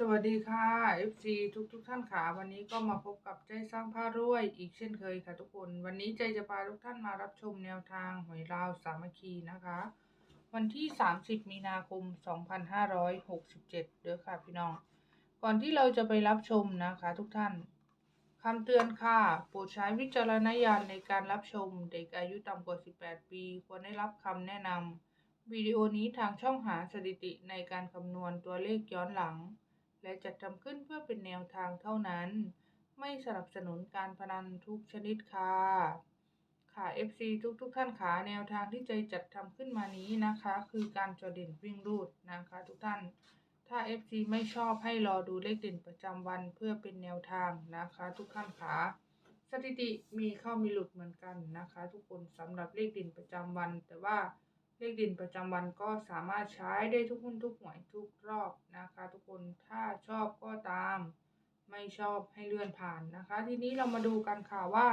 สวัสดีค่ะ FC ทุกทุกๆท่านค่ะ วันนี้ก็มาพบกับใจสร้างผ้ารวยอีกเช่นเคยค่ะทุกคน วันนี้ใจจะพาทุกท่านมารับชมแนวทางหวยราวสามัคคีนะคะ วันที่ 30 มีนาคม 2567 เด้อค่ะพี่น้อง ก่อนที่เราจะไปรับชมนะคะทุกท่านคำเตือนค่ะ โปรดใช้วิจารณญาณในการรับชม เด็กอายุต่ำกว่า 18 ปี ควรได้รับคำแนะนำวิดีโอนี้ทางช่องหาสถิติในการคำนวณตัวเลขย้อนหลัง และจัดทำขึ้นเพื่อเป็นแนวทางเท่านั้น ไม่สนับสนุนการพนันทุกชนิดค่ะ ค่ะ FC ทุกทุกๆท่านขาแนวทางที่ใจจัดทำขึ้นมานี้นะคะ คือการจอเด่นวิ่งรูดนะคะทุกท่าน ถ้า FC ไม่ชอบให้รอดูเลขเด่นประจำวันเพื่อเป็นแนวทางนะคะ ทุกท่านขาสถิติมีเข้ามีหลุดเหมือนกันนะคะ ทุกคนสำหรับเลขเด่นประจำวันแต่ว่า เลขด่นประจำวันก็สามารถใช้ได้ทุกหุ้นทุกหวยทุกรอบนะคะ ทุกคนถ้าชอบก็ตาม ไม่ชอบให้เลื่อนผ่านนะคะ ทีนี้เรามาดูกันค่ะว่า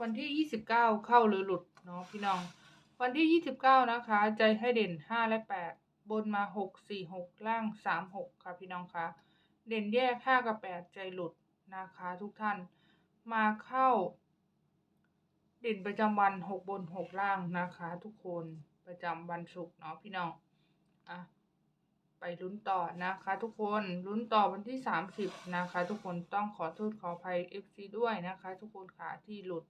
วันที่ 29 เข้าหรือหลุดเนาะพี่น้อง วันที่ 29 นะคะ ใจให้เด่น 5 และ 8 บนมา 6 4 6 ล่าง 3 6 ค่ะพี่น้องคะเด่นแยก 5 กับ 8 ใจหลุดนะคะ ทุกท่านมาเข้า เด่นประจำวัน 6 บน 6 ล่างนะคะ ทุกคน ประจำวันศุกร์เนาะพี่น้องอะไปลุ้นต่อนะคะ ทุกคนลุ้นต่อวันที่ 30 นะคะ ทุกคนต้องขอโทษขออภัย FC ด้วยนะคะ ทุกคนค่ะที่หลุด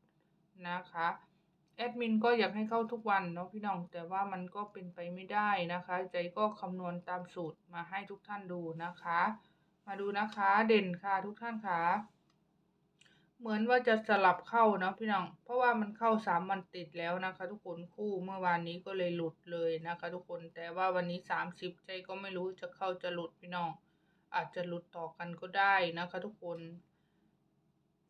นะคะแอดมินก็อยากให้เข้าทุกวันเนาะพี่น้องแต่ว่ามันก็เป็นไปไม่ได้นะคะ ใจก็คำนวณตามสูตรมาให้ทุกท่านดูนะคะ มาดูนะคะ เด่นค่ะทุกท่านค่ะ เหมือนว่าจะสลับเข้านะพี่น้อง เพราะว่ามันเข้าสามวันติดแล้วนะคะ ทุกคนคู่เมื่อวานนี้ก็เลยหลุดเลยนะคะ ทุกคนแต่ว่าวันนี้สามสิบใจก็ไม่รู้จะเข้าจะหลุดพี่น้อง อาจจะหลุดต่อกันก็ได้นะคะ ทุกคน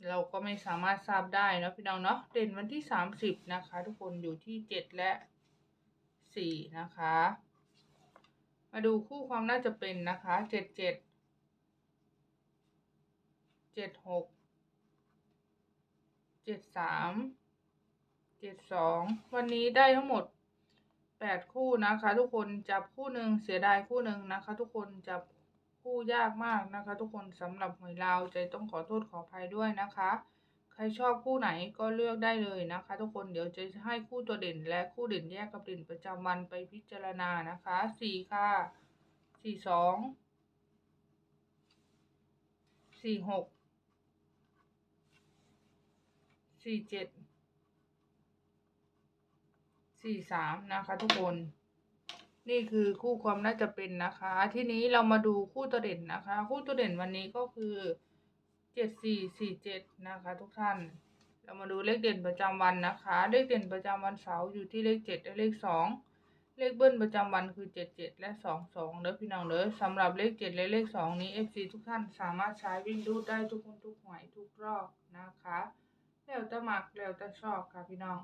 เราก็ไม่สามารถทราบได้นะพี่น้องเนาะเด่นวันที่สามสิบนะคะ ทุกคนอยู่ที่เจ็ดและสี่นะคะ มาดูคู่ความน่าจะเป็นนะคะเจ็ดเจ็ดเจ็ดหก เจ็ดสามเจ็ดสองวันนี้ได้ทั้งหมดแปดคู่นะคะ ทุกคนจับคู่หนึ่งเสียดายคู่หนึ่งนะคะ ทุกคนจับคู่ยากมากนะคะ ทุกคนสำหรับหวยลาวใจต้องขอโทษขออภัยด้วยนะคะ ใครชอบคู่ไหนก็เลือกได้เลยนะคะ ทุกคนเดี๋ยวจะให้คู่ตัวเด่นและคู่เด่นแยกกับเด่นประจำวันไปพิจารณานะคะสี่ค่ะสี่สองสี่หก สี่เจ็ดสี่สามนะคะทุกคน นี่คือคู่ความน่าจะเป็นนะคะ ทีนี้เรามาดูคู่ตัวเด่นนะคะ คู่ตัวเด่นวันนี้ก็คือเจ็ดสี่สี่เจ็ดนะคะ ทุกท่าน เรามาดูเลขเด่นประจำวันนะคะ เลขเด่นประจำวันเสาร์อยู่ที่เลขเจ็ดและเลขสองเลขเบิ้ลประจำวันคือเจ็ดเจ็ดและสองสองเด้อพี่น้องเด้อสำหรับเลขเจ็ดและเลขสองนี้ FC ทุกท่านสามารถใช้วิ่งรูดได้ทุกคนทุกหวยทุกรอบนะคะ แล้วแต่มักแล้วแต่ชอบค่ะพี่น้อง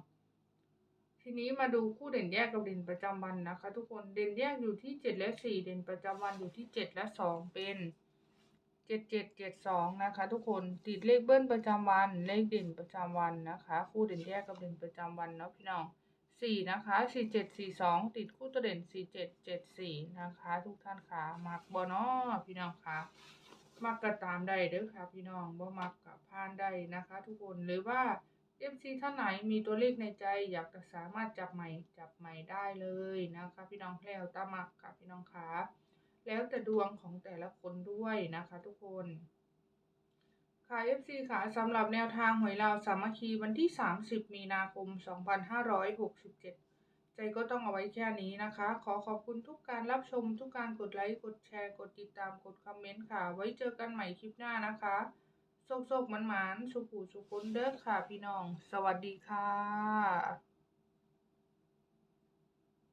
ทีนี้มาดูคู่เด่นแยกกับเด่นประจำวันนะคะ ทุกคนเด่นแยกอยู่ที่เจ็ดและสี่เด่นประจำวันอยู่ที่เจ็ดและสองเป็นเจ็ดเจ็ดเจ็ดสองนะคะ ทุกคนติดเลขเบิ้ลประจำวันเลขเด่นประจำวันนะคะ คู่เด่นแยกกับเด่นประจำวันเนาะพี่น้องสี่นะคะสี่เจ็ดสี่สองติดคู่ตัวเด่นสี่เจ็ดเจ็ดสี่นะคะ ทุกท่านค่ะมักบอนอพี่น้องค่ะ มักก็ตามได้เด้อค่ะพี่น้องบ่มักกับพานได้นะคะ ทุกคนหรือว่า FC ท่านไหนมีตัวเลขในใจ อยากจะสามารถจับใหม่จับใหม่ได้เลยนะคะ พี่น้องแล้วตามักค่ะพี่น้องค่ะแล้วแต่ดวงของแต่ละคนด้วยนะคะ ทุกคนค่ะ FC ค่ะสำหรับแนวทางหวยลาวสามัคคีวันที่ 30 มีนาคม 2567 ใจก็ต้องเอาไว้แค่นี้นะคะ ขอขอบคุณทุกการรับชม ทุกการกดไลค์ กดแชร์ กดติดตาม กดคอมเมนต์ค่ะ ไว้เจอกันใหม่คลิปหน้านะคะ โชคโชคมันหมานสุขูสุขุนเด้อค่ะพี่น้อง สวัสดีค่ะ